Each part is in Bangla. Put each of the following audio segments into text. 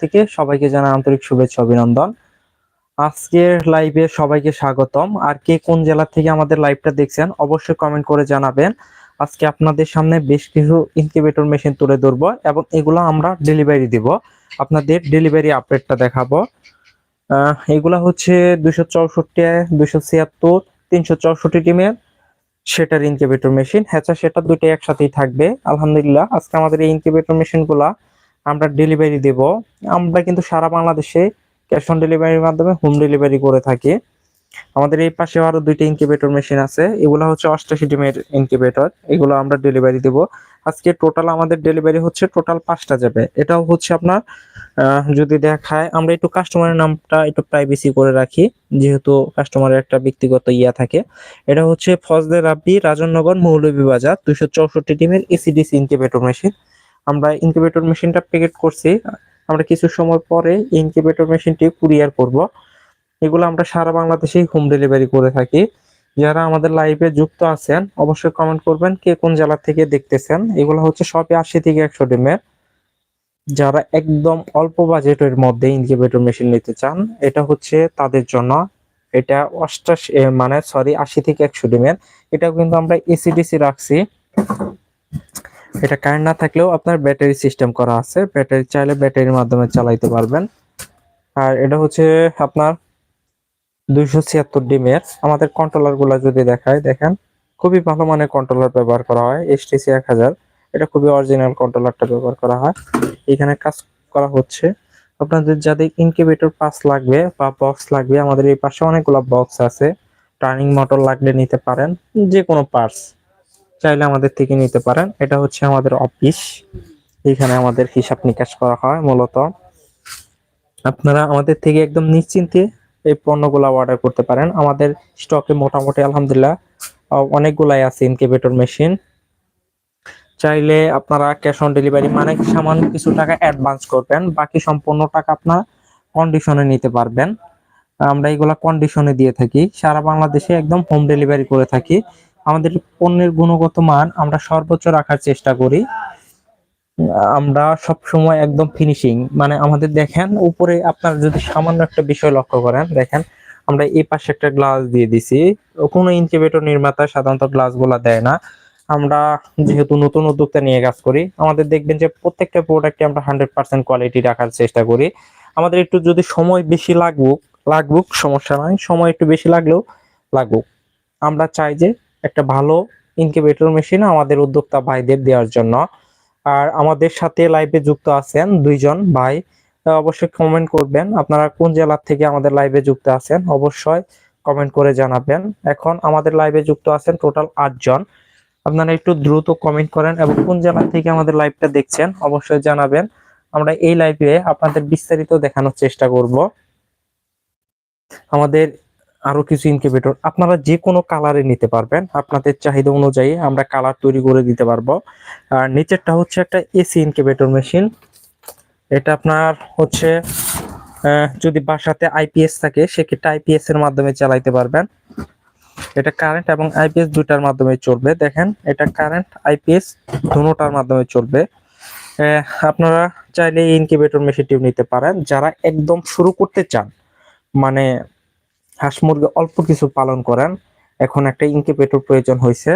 থেকে সবাইকে জানা আন্তরিক শুভেচ্ছা, অভিনন্দন। আজকের লাইভে সবাইকে স্বাগতম। আর কে কোন জেলা থেকে আমাদের লাইভটা দেখছেন, অবশ্যই কমেন্ট করে জানাবেন। আজকে আপনাদের সামনে বেশ কিছু ইনকিউবেটর মেশিন তুলে ধরবো এবং এগুলো আমরা ডেলিভারি দিব। আপনাদের ডেলিভারি আপডেটটা দেখাবো। এগুলা হচ্ছে দুশো চৌষট্টি দুশো ছিয়াত্তর, তিনশো চৌষট্টি টিমের সেটার ইনকিউবেটর মেশিন হ্যাঁ সেটা দুটোই একসাথেই থাকবে। আলহামদুলিল্লাহ, আজকে আমাদের এই ইনকিউবেটর মেশিনগুলা আমরা ডেলিভারি দেব। আমরা কিন্তু সারা বাংলাদেশে ক্যাশ অন ডেলিভারির মাধ্যমে হোম ডেলিভারি করে থাকি। আমাদের এই পাশে আরও দুইটা ইনকিউবেটর মেশিন আছে। এগুলো হচ্ছে অষ্টাশি ডিমের ইনকিউবেটর এগুলো আমরা ডেলিভারি দেব। আজকে টোটাল আমাদের ডেলিভারি হচ্ছে টোটাল পাঁচটা যাবে। এটাও হচ্ছে আপনার যদি দেখায়, আমরা একটু কাস্টমারের নামটা একটু প্রাইভেসি করে রাখি, যেহেতু কাস্টমারের একটা ব্যক্তিগত ইয়া থাকে। এটা হচ্ছে ফজলে রাব্বি, রাজনগর, মৌলভীবাজার, দুইশো চৌষট্টি টিমের এসিডিসি ইনকিউবেটর মেশিন আমরা ইনকিউবেটর মেশিনটা প্যাকেট করছি, আমরা কিছু সময় পরে ইনকিউবেটর মেশিনটি কুরিয়ার করব। এগুলো আমরা সারা বাংলাদেশেই হোম ডেলিভারি করে থাকি। যারা আমাদের লাইভে যুক্ত আছেন, অবশ্যই কমেন্ট করবেন, কে কোন জেলা থেকে দেখতেছেন। এগুলো হচ্ছে সবই আশি থেকে একশো ডিমের যারা একদম অল্প বাজেটের মধ্যে ইনকিউবেটর মেশিন নিতে চান, এটা হচ্ছে তাদের জন্য, এটা অষ্টাশি মানে সরি আশি থেকে একশো ডিমের এটাও কিন্তু আমরা এসিডিসি রাখছি। এটা কারেন্ট না থাকলেও আপনার ব্যাটারি সিস্টেম করা আছে। ব্যাটারি চাইলে ব্যাটারির মাধ্যমে চালাইতে পারবেন। আর এটা হচ্ছে আপনার দুইশো ছিয়াত্তর ডিমের। আমাদের কন্ট্রোলারগুলা যদি দেখায় দেখেন, খুবই ভালো মানের কন্ট্রোলার ব্যবহার করা হয় এসটিসি এক হাজার। এটা খুবই অরিজিনাল কন্ট্রোলারটা ব্যবহার করা হয়। এখানে কাজ করা হচ্ছে। আপনাদের যাদের ইনকিউবেটর পাস লাগবে বা বক্স লাগবে, আমাদের এই পাশে অনেকগুলো বক্স আছে। টার্নিং মোটর লাগলে নিতে পারেন যে কোনো পার্টস চাইলে আমাদের থেকে নিতে পারেন। এটা হচ্ছে আমাদের অফিস এখানে আমাদের হিসাব নিকাশ করা হয় মূলত। আপনারা আমাদের থেকে একদম নিশ্চিন্তে এই পণ্যগুলা অর্ডার করতে পারেন। আমাদের স্টকে মোটামুটি আলহামদুলিল্লাহ অনেকগুলাই আছে ইনকিউবেটর মেশিন চাইলে আপনারা ক্যাশ অন ডেলিভারি মানে সামান্য কিছু টাকা অ্যাডভান্স করবেন। বাকি সম্পূর্ণ টাকা আপনার কন্ডিশনে নিতে পারবেন। আমরা এগুলা কন্ডিশনে দিয়ে থাকি। সারা বাংলাদেশে একদম হোম ডেলিভারি করে থাকি। আমাদের পণ্যের গুণগত মান আমরা সর্বোচ্চ রাখার চেষ্টা করি। আমরা সব সময় একদম ফিনিশিং মানে আমাদের দেখেন উপরে আপনার যদি সামান্য একটা বিষয় লক্ষ্য করেন, দেখেন আমরা এই পাশে একটা গ্লাস দিয়ে দিছি। কোনো ইনকিউবেটর নির্মাতা সাধারণত গ্লাসগুলা দেয় না। আমরা যেহেতু নতুন উদ্যোক্তা নিয়ে কাজ করি, আমাদের দেখবেন যে প্রত্যেকটা প্রোডাক্টে আমরা হান্ড্রেড পার্সেন্ট কোয়ালিটি রাখার চেষ্টা করি। আমাদের একটু যদি সময় বেশি লাগুক লাগুক সমস্যা নাই। সময় একটু বেশি লাগলেও লাগুক আমরা চাই যে একটা ভালো ইনকিউবেটর মেশিন আমাদের উদ্যোক্তা ভাইদের দেওয়ার জন্য। আর আমাদের সাথে লাইভে যুক্ত আছেন দুইজন ভাই। অবশ্যই কমেন্ট করবেন। আপনারা কোন জেলার থেকে আমাদের লাইভে যুক্ত আছেন অবশ্যই কমেন্ট করে জানাবেন। এখন আমাদের লাইভে যুক্ত আছেন টোটাল আটজন আপনারা একটু দ্রুত কমেন্ট করেন এবং কোন জেলা থেকে আমাদের লাইভটা দেখছেন অবশ্যই জানাবেন। আমরা এই লাইভে আপনাদের বিস্তারিত দেখানোর চেষ্টা করব। আমাদের আরও কিছু ইনকিউবেটর আপনারা যে কোনো কালারে নিতে পারবেন। আপনাদের চাহিদা অনুযায়ী আমরা কালার তৈরি করে দিতে পারব। আর নিচেরটা হচ্ছে একটা এসি ইনকিউবেটর মেশিন এটা আপনার হচ্ছে যদি বাসাতে আইপিএস থাকে, সেক্ষেত্রে আইপিএস এর মাধ্যমে চালাইতে পারবেন। এটা কারেন্ট এবং আইপিএস দুটার মাধ্যমে চলবে। দেখেন, এটা কারেন্ট আইপিএস দুটোটার মাধ্যমে চলবে। আপনারা চাইলে ইনকিউবেটর মেশিনটিও নিতে পারেন। যারা একদম শুরু করতে চান মানে হাঁস মুরগি অল্প কিছু পালন করেন। এখন একটা ইনকিউবেটর প্রয়োজন হয়েছে।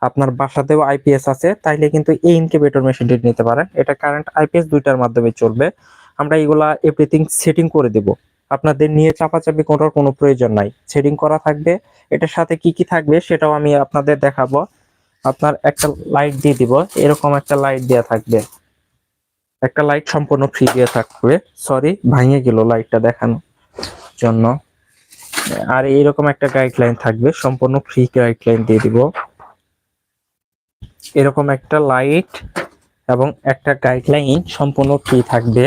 আপনার বাসাতেও আইপিএস আছে, তাইলে কিন্তু এই ইনকিউবেটর মেশিনটি নিতে পারেন। এটা কারেন্ট আইপিএস দুইটার মাধ্যমে চলবে। আমরা এগুলা এভরিথিং সেটিং করে দেব। আপনাদের নিয়ে চাপাচাপি করার কোনো প্রয়োজন নাই। সেটিং করা থাকবে। এটার সাথে কি কি থাকবে সেটাও আমি আপনাদের দেখাবো। আপনার একটা লাইট দিয়ে দিব। এরকম একটা লাইট দেওয়া থাকবে। একটা লাইট সম্পূর্ণ ফ্রি দিয়ে থাকবে। সরি ভাঙে গেল লাইটটা দেখানোর জন্য। আর এইরকম একটা গাইডলাইন থাকবে, সম্পূর্ণ ফ্রি গাইডলাইন দিয়ে দিব। এরকম একটা লাইট এবং একটা গাইডলাইন সম্পূর্ণ ফ্রি থাকবে।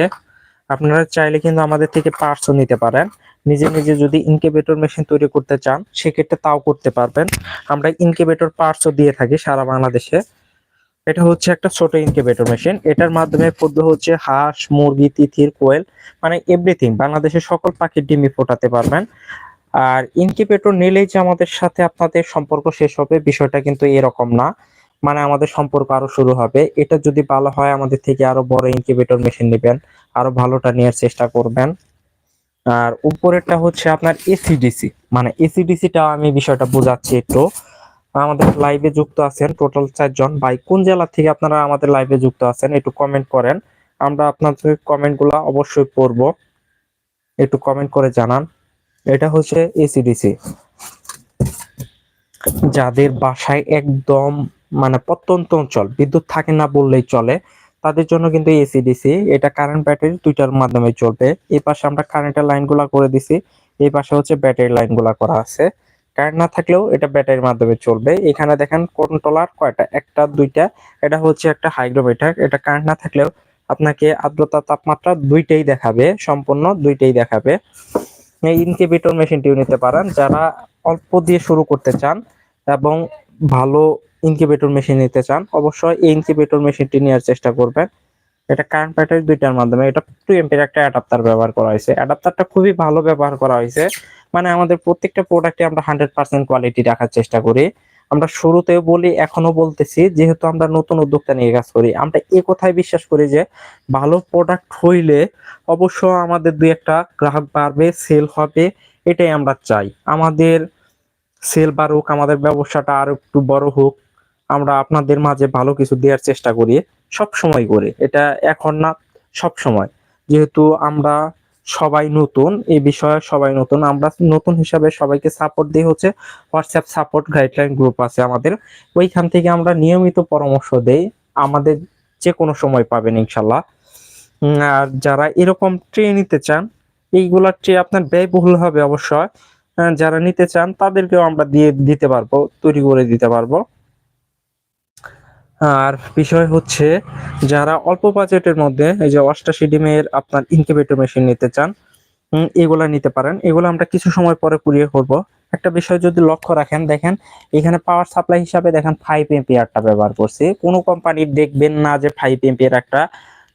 আপনারা চাইলে কিন্তু আমাদের থেকে পার্টসও নিতে পারেন। নিজে নিজে যদি ইনকিউবেটর মেশিন তৈরি করতে চান, সেক্ষেত্রে তাও করতে পারবেন। আমরা ইনকিউবেটর পার্টসও দিয়ে থাকি সারা বাংলাদেশে। এটা হচ্ছে একটা ছোট ইনকিউবেটর মেশিন এটার মাধ্যমে ফুটবে হচ্ছে হাঁস, মুরগি, তিথির, কোয়েল মানে এভরিথিং বাংলাদেশের সকল পাখির ডিমই ফোটাতে পারবেন। আর ইনকিউবেটর নিলেই যে আমাদের সাথে আপনাদের সম্পর্ক শেষ হবে, বিষয়টা কিন্তু এরকম না। মানে আমাদের সম্পর্ক আরও শুরু হবে। এটা যদি ভালো হয়, আমাদের থেকে আরও বড় ইনকিউবেটর মেশিন নেবেন, আরও ভালোটা নেওয়ার চেষ্টা করবেন। আর উপরেরটা হচ্ছে আপনার এসিডিসি মানে এসিডিসিটা আমি বিষয়টা বোঝাচ্ছি একটু। আমাদের লাইভে যুক্ত আছেন টোটাল চারজন। ভাই, কোন জেলা থেকে আপনারা আমাদের লাইভে যুক্ত আছেন, একটু কমেন্ট করেন। আমরা আপনাদের কমেন্টগুলো অবশ্যই পড়ব। একটু কমেন্ট করে জানান। এটা হচ্ছে এসিডিসি যাদের বাসায় একদম মানে প্রত্যন্ত অঞ্চল, বিদ্যুৎ থাকে না বললেই চলে, তাদের জন্য কিন্তু এসিডিসি এটা কারেন্ট ব্যাটারি দুইটার মাধ্যমে চলবে। এই পাশে আমরা কারেন্টের লাইনগুলা করে দিছি, এই পাশে হচ্ছে ব্যাটারি লাইনগুলা করা আছে। কারেন্ট না থাকলেও এটা ব্যাটারির মাধ্যমে চলবে। এখানে দেখেন কন্ট্রোলার কয়টা? একটা, দুইটা, এটা হচ্ছে একটা হাইগ্রোমিটার এটা কারেন্ট না থাকলেও আপনাকে আর্দ্রতা তাপমাত্রা দুইটাই দেখাবে, সম্পূর্ণ দুইটাই দেখাবে। এই ইনকিউবেটর মেশিনটিও নিতে পারেন, যারা অল্প দিয়ে শুরু করতে চান এবং ভালো ইনকিউবেটর মেশিন নিতে চান, অবশ্যই এই ইনকিউবেটর মেশিনটি নেওয়ার চেষ্টা করবেন। এটা কারেন্ট ব্যাটারি দুইটার মাধ্যমে, এটা টু এমপির একটা অ্যাডাপ্টার ব্যবহার করা হয়েছে। অ্যাডাপ্টারটা খুবই ভালো ব্যবহার করা হয়েছে। মানে আমাদের প্রত্যেকটা প্রোডাক্টে আমরা হান্ড্রেড পার্সেন্ট কোয়ালিটি রাখার চেষ্টা করি। আমরা শুরুতেও বলি, এখনও বলতেছি, যেহেতু আমরা নতুন উদ্যোক্তা নিয়ে কাজ করি, আমরা এ কথায় বিশ্বাস করি যে ভালো প্রোডাক্ট হইলে অবশ্য আমাদের দুই একটা গ্রাহক বাড়বে সেল হবে, এটাই আমরা চাই। আমাদের সেল বাড়ুক, আমাদের ব্যবসাটা আরও একটু বড় হোক, আমরা আপনাদের মাঝে ভালো কিছু দেওয়ার চেষ্টা করি সব সময় করি। এটা এখন না সব সময় যেহেতু আমরা সবাই নতুন, এই বিষয়ে সবাই নতুন। আমরা নতুন হিসাবে সবাইকে সাপোর্ট দিয়ে হচ্ছে হোয়াটসঅ্যাপ সাপোর্ট গাইডলাইন গ্রুপ আছে আমাদের। ওইখান থেকে আমরা নিয়মিত পরামর্শ দেই। আমাদের যে কোনো সময় পাবেন ইনশাল্লাহ। আর যারা এরকম ট্রে নিতে চান, এইগুলা ট্রে আপনার ব্যয়বহুল হবে অবশ্যই। যারা নিতে চান, তাদেরকেও আমরা দিয়ে দিতে পারব, তৈরি করে দিতে পারব। আর বিষয় হচ্ছে যারা অল্প বাজেটের মধ্যে এই যে অষ্টাশি ডিমের আপনার ইনকিউবেটর মেশিন নিতে চান এগুলা নিতে পারেন। এগুলো আমরা কিছু সময় পরে কুরিয়ার করব। একটা বিষয় যদি লক্ষ্য রাখেন, দেখেন এখানে পাওয়ার সাপ্লাই হিসাবে দেখেন ফাইভ এমপিয়ারটা ব্যবহার করছি। কোনো কোম্পানির দেখবেন না যে ফাইভ এম্পিয়ার একটা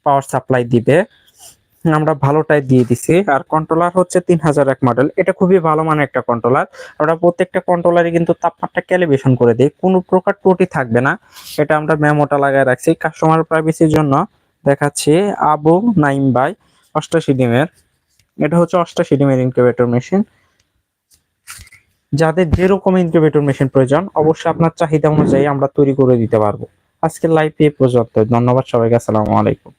পাওয়ার সাপ্লাই দিবে। আমরা ভালো ভালোটাই দিয়ে দিছি। আর কন্ট্রোলার হচ্ছে তিন হাজার এক মডেল এটা খুবই ভালো মানের একটা কন্ট্রোলার আমরা প্রত্যেকটা কন্ট্রোলারে কিন্তু তাপমাত্রা ক্যালিব্রেশন করে দিই। কোনো প্রকার ত্রুটি থাকবে না। এটা আমরা মেমোটা লাগায় রাখছি। কাস্টমার প্রাইভেসির জন্য দেখাচ্ছি আবু নাইম বাই অষ্টাশি ডিমের। এটা হচ্ছে অষ্টাশি ডিমের ইনকিউবেটর মেশিন যাদের যেরকম ইনকিউবেটর মেশিন প্রয়োজন, অবশ্যই আপনার চাহিদা অনুযায়ী আমরা তৈরি করে দিতে পারব। আজকের লাইভ এ পর্যন্ত ধন্যবাদ সবাইকে। আসসালামু আলাইকুম।